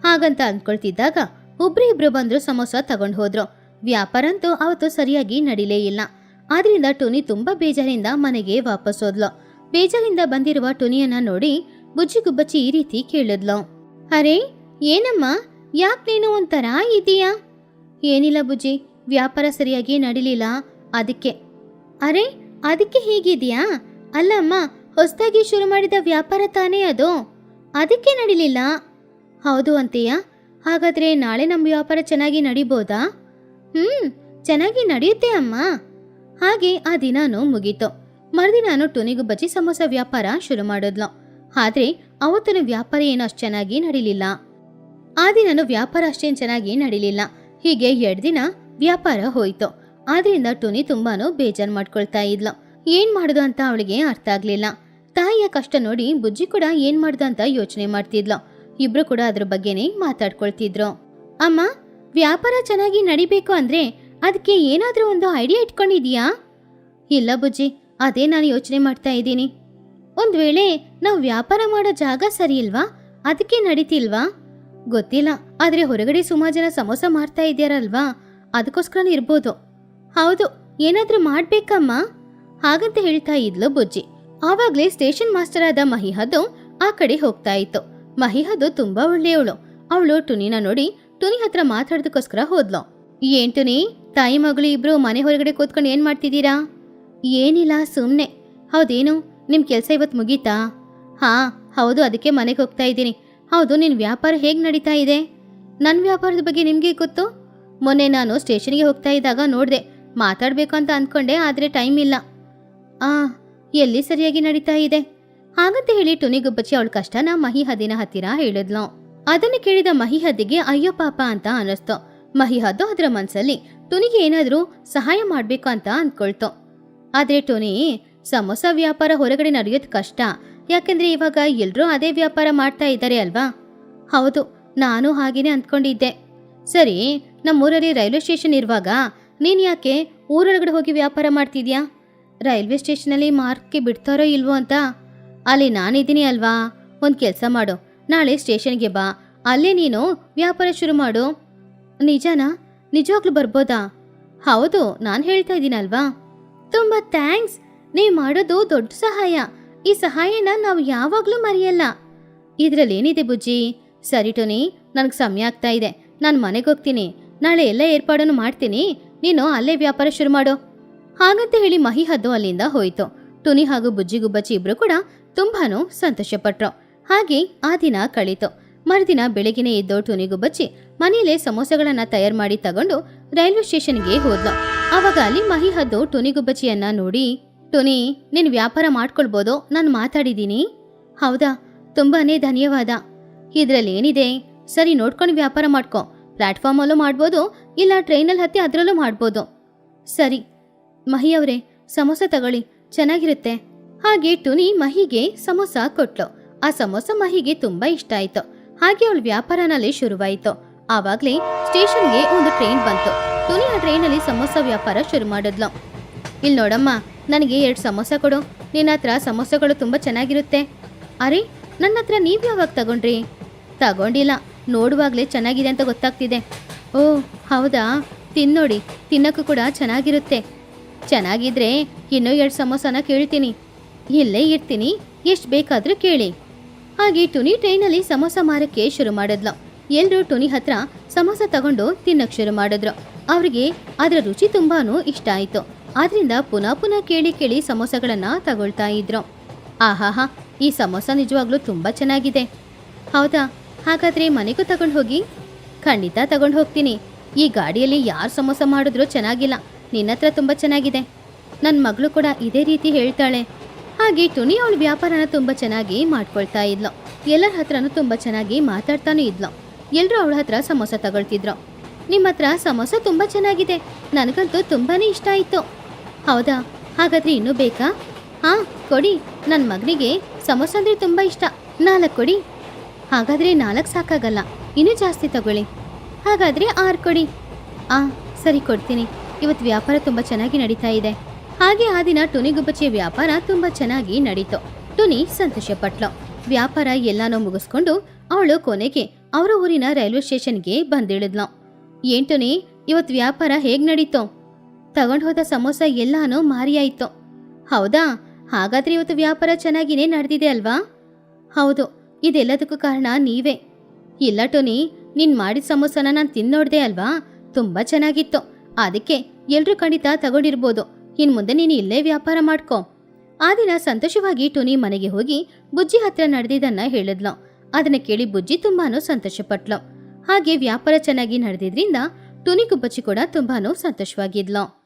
ಹಾಗಂತ ಅಂದ್ಕೊಳ್ತಿದ್ದಾಗ ಒಬ್ರು ಇಬ್ರು ಬಂದ್ರು ಸಮೋಸ ತಗೊಂಡು ಹೋದ್ರು. ವ್ಯಾಪಾರ ಅಂತೂ ಅವತ್ತು ಸರಿಯಾಗಿ ನಡಿಲೇ ಇಲ್ಲ. ಆದ್ರಿಂದ ಟುನಿ ತುಂಬಾ ಬೇಜಾರಿಂದ ಮನೆಗೆ ವಾಪಸ್ ಹೋದ್ಲು. ಬೇಜಾರಿಂದ ಬಂದಿರುವ ಟುನಿಯನ್ನ ನೋಡಿ ಬುಜ್ಜಿಗುಬ್ಬಚ್ಚಿ ಈ ರೀತಿ ಕೇಳಿದ್ಲು. ಅರೆ, ಏನಮ್ಮ? ಯಾಕೆ ನೀನು ಒಂಥರ ಇದೀಯಾ? ಏನಿಲ್ಲ ಬುಜ್ಜಿ ವ್ಯಾಪಾರ ಸರಿಯಾಗಿ ನಡೀಲಿಲ್ಲ. ಅದಕ್ಕೆ, ಅರೆ, ಅದಕ್ಕೆ ಹೀಗಿದೆಯಾ? ಅಲ್ಲಮ್ಮ, ಹೊಸದಾಗಿ ಶುರು ಮಾಡಿದ ವ್ಯಾಪಾರ ತಾನೇ ಅದು. ಅದಕ್ಕೆ ನಡೀಲಿಲ್ಲ. ಹೌದು ಅಂತೀಯ? ಹಾಗಾದ್ರೆ ನಾಳೆ ನಮ್ಮ ವ್ಯಾಪಾರ ಚೆನ್ನಾಗಿ ನಡಿಬೋದಾ? ಹ್ಮ್, ಚೆನ್ನಾಗಿ ನಡೆಯುತ್ತೆ ಅಮ್ಮ. ಹಾಗೆ ಆ ದಿನಾನು ಮುಗೀತು. ಮರುದಿನಾನು ಟುನಿಗೂ ಬಜ್ಜಿ ಸಮೋಸ ವ್ಯಾಪಾರ ಶುರು ಮಾಡಿದ್ಲು. ಆದ್ರೆ ಅವತ್ತಿನ ವ್ಯಾಪಾರ ಏನು ಅಷ್ಟು ಚೆನ್ನಾಗಿ ನಡೀಲಿಲ್ಲ. ಆ ದಿನನು ವ್ಯಾಪಾರ ಅಷ್ಟೇನು ಚೆನ್ನಾಗಿ ನಡೀಲಿಲ್ಲ. ಹೀಗೆ ಎರಡು ದಿನ ವ್ಯಾಪಾರ ಹೋಯ್ತು. ಆದ್ರಿಂದ ಟುನಿ ತುಂಬಾನು ಬೇಜಾರು ಮಾಡ್ಕೊಳ್ತಾ ಇದ್ಲು. ಏನ್ ಮಾಡುದು ಅಂತ ಅವಳಿಗೆ ಅರ್ಥ ಆಗ್ಲಿಲ್ಲ. ತಾಯಿಯ ಕಷ್ಟ ನೋಡಿ ಬುಜ್ಜಿ ಕೂಡ ಏನ್ ಮಾಡ್ದ ಅಂತ ಯೋಚನೆ ಮಾಡ್ತಿದ್ಲು. ಇಬ್ರು ಕೂಡ ಅದ್ರ ಬಗ್ಗೆನೇ ಮಾತಾಡ್ಕೊಳ್ತಿದ್ರು. ಅಮ್ಮ, ವ್ಯಾಪಾರ ಚೆನ್ನಾಗಿ ನಡಿಬೇಕು ಅಂದ್ರೆ ಅದಕ್ಕೆ ಏನಾದ್ರೂ ಒಂದು ಐಡಿಯಾ ಇಟ್ಕೊಂಡಿದೀಯಾ ಇಲ್ಲ ಬುಜ್ಜಿ, ಅದೇ ನಾನು ಯೋಚನೆ ಮಾಡ್ತಾ ಇದ್ದೀನಿ. ಒಂದ್ ವೇಳೆ ನಾವು ವ್ಯಾಪಾರ ಮಾಡೋ ಜಾಗ ಸರಿ ಇಲ್ವಾ ಅದಕ್ಕೆ ನಡೀತಿಲ್ವಾ? ಗೊತ್ತಿಲ್ಲ. ಆದ್ರೆ ಹೊರಗಡೆ ಸುಮಾರು ಜನ ಸಮೋಸ ಮಾಡ್ತಾ ಇದ್ಯಾರಲ್ವಾ? ಅದಕ್ಕೋಸ್ಕರ ಇರ್ಬೋದು. ಹೌದು. ಏನಾದ್ರೂ ಮಾಡ್ಬೇಕಮ್ಮ? ಹಾಗಂತ ಹೇಳ್ತಾ ಇದ್ಲು ಬುಜ್ಜಿ. ಆವಾಗ್ಲೇ ಸ್ಟೇಷನ್ ಮಾಸ್ಟರ್ ಆದ ಮಹಿಹದ್ದು ಆ ಕಡೆ ಹೋಗ್ತಾ ಇತ್ತು. ಮಹಿಹದ್ದು ತುಂಬಾ ಒಳ್ಳೆಯವಳು. ಅವಳು ಟುನಿನ ನೋಡಿ ಟುನಿ ಹತ್ರ ಮಾತಾಡೋದಕ್ಕೋಸ್ಕರ ಹೋದ್ಲು. ಏನ್ ಟುನಿ? ತಾಯಿ ಮಗಳು ಇಬ್ರು ಮನೆ ಹೊರಗಡೆ ಕೂತ್ಕೊಂಡು ಏನ್ ಮಾಡ್ತಿದ್ದೀರಾ? ಏನಿಲ್ಲ ಸುಮ್ಮನೆ ಹೌದೇನು? ನಿಮ್ಮ ಕೆಲಸ ಇವತ್ತು ಮುಗೀತಾ? ಹಾಂ, ಹೌದು, ಅದಕ್ಕೆ ಮನೆಗೆ ಹೋಗ್ತಾ ಇದ್ದೀನಿ. ಹೌದು ನಿನ್ನ ವ್ಯಾಪಾರ ಹೇಗೆ ನಡೀತಾ ಇದೆ? ನನ್ನ ವ್ಯಾಪಾರದ ಬಗ್ಗೆ ನಿಮಗೆ ಗೊತ್ತು? ಮೊನ್ನೆ ನಾನು ಸ್ಟೇಷನ್ಗೆ ಹೋಗ್ತಾ ಇದ್ದಾಗ ನೋಡಿದೆ, ಮಾತಾಡಬೇಕು ಅಂತ ಅಂದ್ಕೊಂಡೆ, ಆದರೆ ಟೈಮ್ ಇಲ್ಲ. ಆ, ಎಲ್ಲಿ ಸರಿಯಾಗಿ ನಡೀತಾ ಇದೆ? ಹಾಗಂತ ಹೇಳಿ ಟುನಿಗುಬ್ಬಚ್ಚಿ ಅವಳ ಕಷ್ಟನ ಮಹಿಹದ್ದಿನ ಹತ್ತಿರ ಹೇಳಿದ್ಲು. ಅದನ್ನು ಕೇಳಿದ ಮಹಿಹದ್ದಿಗೆ ಅಯ್ಯೋ ಪಾಪ ಅಂತ ಅನ್ನಿಸ್ತು ಮಹಿಹದ್ದು ಅದರ ಮನಸ್ಸಲ್ಲಿ ಟುನಿಗೆ ಏನಾದರೂ ಸಹಾಯ ಮಾಡಬೇಕು ಅಂತ ಅಂದ್ಕೊಳ್ತು. ಆದರೆ ಟುನಿ, ಸಮೋಸ ವ್ಯಾಪಾರ ಹೊರಗಡೆ ನಡೆಯೋದು ಕಷ್ಟ. ಯಾಕೆಂದ್ರೆ ಇವಾಗ ಎಲ್ಲರೂ ಅದೇ ವ್ಯಾಪಾರ ಮಾಡ್ತಾ ಇದ್ದಾರೆ ಅಲ್ವಾ? ಹೌದು, ನಾನು ಹಾಗೇನೆ ಅಂದ್ಕೊಂಡಿದ್ದೆ. ಸರಿ, ನಮ್ಮೂರಲ್ಲಿ ರೈಲ್ವೆ ಸ್ಟೇಷನ್ ಇರುವಾಗ ನೀನು ಯಾಕೆ ಊರೊಳಗಡೆ ಹೋಗಿ ವ್ಯಾಪಾರ ಮಾಡ್ತಿದ್ಯಾ? ರೈಲ್ವೆ ಸ್ಟೇಷನಲ್ಲಿ ಮಾರ್ಕ್ಗೆ ಬಿಡ್ತಾರೋ ಇಲ್ವೋ ಅಂತ? ಅಲ್ಲಿ ನಾನಿದ್ದೀನಿ ಅಲ್ವಾ? ಒಂದು ಕೆಲಸ ಮಾಡು. ನಾಳೆ ಸ್ಟೇಷನ್ಗೆ ಬಾ. ಅಲ್ಲೇ ನೀನು ವ್ಯಾಪಾರ ಶುರು ಮಾಡು. ನಿಜನಾ? ನಿಜವಾಗ್ಲು ಬರ್ಬೋದಾ? ಹೌದು, ನಾನು ಹೇಳ್ತಾ ಇದ್ದೀನಲ್ವಾ ತುಂಬ ಥ್ಯಾಂಕ್ಸ್! ನೀವು ಮಾಡೋದು ದೊಡ್ಡ ಸಹಾಯ. ಈ ಸಹಾಯನ ನಾವು ಯಾವಾಗಲೂ ಮರೆಯಲ್ಲ. ಇದ್ರಲ್ಲೇನಿದೆ ಬುಜ್ಜಿ? ಸರಿ ಟೋನಿ, ನನಗೆ ಸಮಯ ಆಗ್ತಾ ಇದೆ. ನಾನು ಮನೆಗೆ ಹೋಗ್ತೀನಿ. ನಾಳೆ ಎಲ್ಲ ಏರ್ಪಾಡನ್ನು ಮಾಡ್ತೀನಿ. ನೀನು ಅಲ್ಲೇ ವ್ಯಾಪಾರ ಶುರು ಮಾಡು. ಹಾಗಂತ ಹೇಳಿ ಮಹಿ ಹದ್ದು ಅಲ್ಲಿಂದ ಹೋಯ್ತು. ಟುನಿ ಹಾಗೂ ಬುಜ್ಜಿ ಗುಬ್ಬಚ್ಚಿ ಇಬ್ರು ಕೂಡ ತುಂಬಾನು ಸಂತೋಷಪಟ್ರು. ಹಾಗೆ ಆ ದಿನ ಕಳೀತು. ಮರುದಿನ ಬೆಳಗಿನ ಎದ್ದು ಟುನಿ ಗುಬ್ಬಚ್ಚಿ ಮನೆಯಲ್ಲೇ ಸಮೋಸಗಳನ್ನ ತಯಾರು ಮಾಡಿ ತಗೊಂಡು ರೈಲ್ವೆ ಸ್ಟೇಷನ್ಗೆ ಹೋದ್ಲು. ಆವಾಗ ಅಲ್ಲಿ ಮಹಿ ಹದ್ದು ಟುನಿ ಗುಬ್ಬಚ್ಚಿಯನ್ನ ನೋಡಿ ಟುನಿ ನೀನು ವ್ಯಾಪಾರ ಮಾಡ್ಕೊಳ್ಬೋದು? ನಾನು ಮಾತಾಡಿದ್ದೀನಿ. ಹೌದಾ? ತುಂಬಾನೇ ಧನ್ಯವಾದ. ಇದರಲ್ಲಿ ಏನಿದೆ ಸರಿ, ನೋಡ್ಕೊಂಡು ವ್ಯಾಪಾರ ಮಾಡ್ಕೊ. ಪ್ಲ್ಯಾಟ್ಫಾರ್ಮಲ್ಲೂ ಮಾಡ್ಬೋದು, ಇಲ್ಲ ಟ್ರೈನಲ್ಲಿ ಹತ್ತಿ ಅದರಲ್ಲೂ ಮಾಡ್ಬೋದು. ಸರಿ. ಮಹಿ ಅವರೇ, ಸಮೋಸ ತಗೊಳ್ಳಿ. ಚೆನ್ನಾಗಿರುತ್ತೆ. ಹಾಗೆ ಟುನಿ ಮಹಿಗೆ ಸಮೋಸ ಕೊಟ್ಲು. ಆ ಸಮೋಸ ಮಹಿಗೆ ತುಂಬಾ ಇಷ್ಟ ಆಯ್ತು. ಹಾಗೆ ಅವಳು ವ್ಯಾಪಾರನಲ್ಲಿ ಶುರುವಾಯಿತು. ಆವಾಗ್ಲೇ ಸ್ಟೇಷನ್ಗೆ ಒಂದು ಟ್ರೈನ್ ಬಂತು. ಟುನಿ ಆ ಟ್ರೈನಲ್ಲಿ ಸಮೋಸ ವ್ಯಾಪಾರ ಶುರು ಮಾಡಿದ್ಲು. ಇಲ್ಲಿ ನೋಡಮ್ಮ, ನನಗೆ ಎರಡು ಸಮೋಸ ಕೊಡು. ನಿನ್ನ ಹತ್ರ ಸಮೋಸಗಳು ತುಂಬ ಚೆನ್ನಾಗಿರುತ್ತೆ. ಅರೆ ನನ್ನ ಹತ್ರ ನೀವು ಯಾವಾಗ ತಗೊಂಡ್ರಿ? ತಗೊಂಡಿಲ್ಲ. ನೋಡುವಾಗಲೇ ಚೆನ್ನಾಗಿದೆ ಅಂತ ಗೊತ್ತಾಗ್ತಿದೆ. ಓ, ಹೌದಾ? ತಿನ್ನೋಡಿ ತಿನ್ನೋಕ್ಕೂ ಕೂಡ ಚೆನ್ನಾಗಿರುತ್ತೆ. ಚೆನ್ನಾಗಿದ್ರೆ ಇನ್ನೂ ಎರಡು ಸಮೋಸನ ಕೇಳ್ತೀನಿ. ಇಲ್ಲೇ ಇರ್ತೀನಿ, ಎಷ್ಟು ಬೇಕಾದರೂ ಕೇಳಿ. ಹಾಗೆ ಟುನಿ ಟ್ರೈನಲ್ಲಿ ಸಮೋಸ ಮಾರಕ್ಕೆ ಶುರು ಮಾಡಿದ್ಲು. ಎಲ್ಲರೂ ಟುನಿ ಹತ್ರ ಸಮೋಸ ತಗೊಂಡು ತಿನ್ನಕ್ಕೆ ಶುರು ಮಾಡಿದ್ರು. ಅವ್ರಿಗೆ ಅದರ ರುಚಿ ತುಂಬಾ ಇಷ್ಟ ಆಯ್ತು. ಆದ್ರಿಂದ ಪುನಃ ಪುನಃ ಕೇಳಿ ಕೇಳಿ ಸಮೋಸಗಳನ್ನ ತಗೊಳ್ತಾ ಇದ್ರು. ಆಹಾಹಾ, ಈ ಸಮೋಸ ನಿಜವಾಗ್ಲೂ ತುಂಬಾ ಚೆನ್ನಾಗಿದೆ. ಹೌದಾ? ಹಾಗಾದ್ರೆ ಮನೆಗೂ ತಗೊಂಡು ಹೋಗಿ? ಖಂಡಿತ ತಗೊಂಡು ಹೋಗ್ತೀನಿ. ಈ ಗಾಡಿಯಲ್ಲಿ ಯಾರು ಸಮೋಸ ಮಾಡಿದ್ರೂ ಚೆನ್ನಾಗಿಲ್ಲ. ನಿನ್ನ ಹತ್ರ ತುಂಬ ಚೆನ್ನಾಗಿದೆ. ನನ್ನ ಮಗಳು ಕೂಡ ಇದೇ ರೀತಿ ಹೇಳ್ತಾಳೆ. ಹಾಗೆ ಟುನಿ ಅವಳು ವ್ಯಾಪಾರನ ತುಂಬ ಚೆನ್ನಾಗಿ ಮಾಡ್ಕೊಳ್ತಾ ಇದ್ಲು. ಎಲ್ಲರ ಹತ್ರನೂ ತುಂಬ ಚೆನ್ನಾಗಿ ಮಾತಾಡ್ತಾನೂ ಇದ್ಲು. ಎಲ್ಲರೂ ಅವಳ ಹತ್ರ ಸಮೋಸ ತಗೊಳ್ತಿದ್ರು. ನಿಮ್ಮ ಹತ್ರ ಸಮೋಸ ತುಂಬ ಚೆನ್ನಾಗಿದೆ. ನನಗಂತೂ ತುಂಬಾನೇ ಇಷ್ಟ ಆಯಿತು. ಹೌದಾ? ಹಾಗಾದ್ರೆ ಇನ್ನೂ ಬೇಕಾ? ಹಾಂ, ಕೊಡಿ. ನನ್ನ ಮಗನಿಗೆ ಸಮೋಸ ಅಂದರೆ ತುಂಬ ಇಷ್ಟ. ನಾಲ್ಕು ಕೊಡಿ. ಹಾಗಾದ್ರೆ ನಾಲ್ಕು ಸಾಕಾಗಲ್ಲ. ಇನ್ನೂ ಜಾಸ್ತಿ ತಗೊಳ್ಳಿ. ಹಾಗಾದ್ರೆ ಆರು ಕೊಡಿ. ಆ, ಸರಿ ಕೊಡ್ತೀನಿ. ಇವತ್ತು ವ್ಯಾಪಾರ ತುಂಬ ಚೆನ್ನಾಗಿ ನಡೀತಾ ಇದೆ. ಹಾಗೆ ಆ ದಿನ ಟುನಿ ಗುಬ್ಬಚ್ಚಿಯ ವ್ಯಾಪಾರ ತುಂಬ ಚೆನ್ನಾಗಿ ನಡೀತು. ಟುನಿ ಸಂತೋಷಪಟ್ಲು. ವ್ಯಾಪಾರ ಎಲ್ಲಾನೂ ಮುಗಿಸ್ಕೊಂಡು ಅವಳು ಕೊನೆಗೆ ಅವರ ಊರಿನ ರೈಲ್ವೆ ಸ್ಟೇಷನ್ಗೆ ಬಂದಿಳಿದ್ಲು. ಏನ್ ಟುನಿ, ಇವತ್ತು ವ್ಯಾಪಾರ ಹೇಗ್ ನಡೀತು? ತಗೊಂಡು ಹೋದ ಸಮೋಸ ಎಲ್ಲಾನು ಮಾರಿಯಾಯಿತು ಹೌದಾ? ಹಾಗಾದ್ರೆ ಇವತ್ತು ವ್ಯಾಪಾರ ಚೆನ್ನಾಗಿನೇ ನಡೆದಿದೆ ಅಲ್ವಾ? ಹೌದು, ಇದೆಲ್ಲದಕ್ಕೂ ಕಾರಣ ನೀವೇ. ಇಲ್ಲ ಟೋನಿ, ನೀನ್ ಮಾಡಿದ ಸಮೋಸನ ನಾನು ತಿನ್ನೋಡ್ದೆ ಅಲ್ವಾ? ತುಂಬಾ ಚೆನ್ನಾಗಿತ್ತು. ಅದಕ್ಕೆ ಎಲ್ರೂ ಖಂಡಿತ ತಗೊಂಡಿರ್ಬೋದು. ಇನ್ ಮುಂದೆ ನೀನು ಇಲ್ಲೇ ವ್ಯಾಪಾರ ಮಾಡ್ಕೊ. ಆ ದಿನ ಸಂತೋಷವಾಗಿ ಟೋನಿ ಮನೆಗೆ ಹೋಗಿ ಬುಜ್ಜಿ ಹತ್ರ ನಡೆದಿದ್ದನ್ನ ಹೇಳಿದ್ಲು. ಅದನ್ನ ಕೇಳಿ ಬುಜ್ಜಿ ತುಂಬಾನು ಸಂತೋಷಪಟ್ಲು. ಹಾಗೆ ವ್ಯಾಪಾರ ಚೆನ್ನಾಗಿ ನಡೆದಿದ್ರಿಂದ ಟೋನಿ ಗುಬ್ಬಚ್ಚಿ ಕೂಡ ತುಂಬಾನು ಸಂತೋಷವಾಗಿದ್ಲು.